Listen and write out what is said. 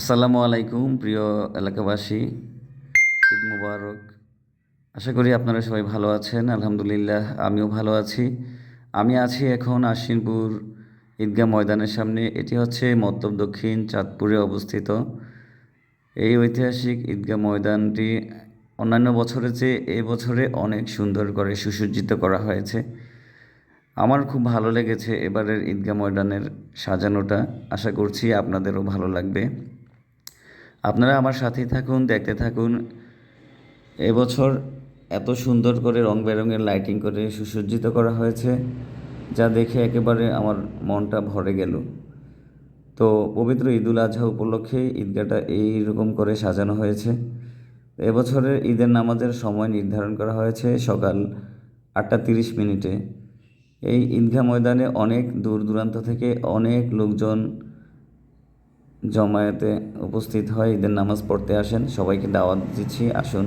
আসসালামু আলাইকুম, প্রিয় এলাকাবাসী। ঈদ মুবারক। আশা করি আপনারা সবাই ভালো আছেন, আলহামদুলিল্লাহ, আমিও ভালো আছি। আমি আছি এখন আশ্বিনপুর ঈদগাহ ময়দানের সামনে। এটি হচ্ছে মতলব দক্ষিণ চাঁদপুরে অবস্থিত। এই ঐতিহাসিক ঈদগাহ ময়দানটি অন্যান্য বছরের চেয়ে এবছরে অনেক সুন্দর করে সুসজ্জিত করা হয়েছে। আমার খুব ভালো লেগেছে এবারের ঈদগাহ ময়দানের সাজানোটা। আশা করছি আপনাদেরও ভালো লাগবে। আপনারা আমার সাথেই থাকুন, দেখতে থাকুন। এবছর এত সুন্দর করে রং বেরঙের লাইটিং করে সুসজ্জিত করা হয়েছে, যা দেখে একেবারে আমার মনটা ভরে গেল। তো পবিত্র ঈদুল আজহা উপলক্ষে ঈদগাহটা এই রকম করে সাজানো হয়েছে। এবছরের ঈদের নামাজের সময় নির্ধারণ করা হয়েছে সকাল আটটা তিরিশ মিনিটে। এই ঈদগাহ ময়দানে অনেক দূর দূরান্ত থেকে অনেক লোকজন জমায়েতে উপস্থিত হয় ঈদের নামাজ পড়তে আসেন। সবাইকে দাওয়াত দিচ্ছি আসুন।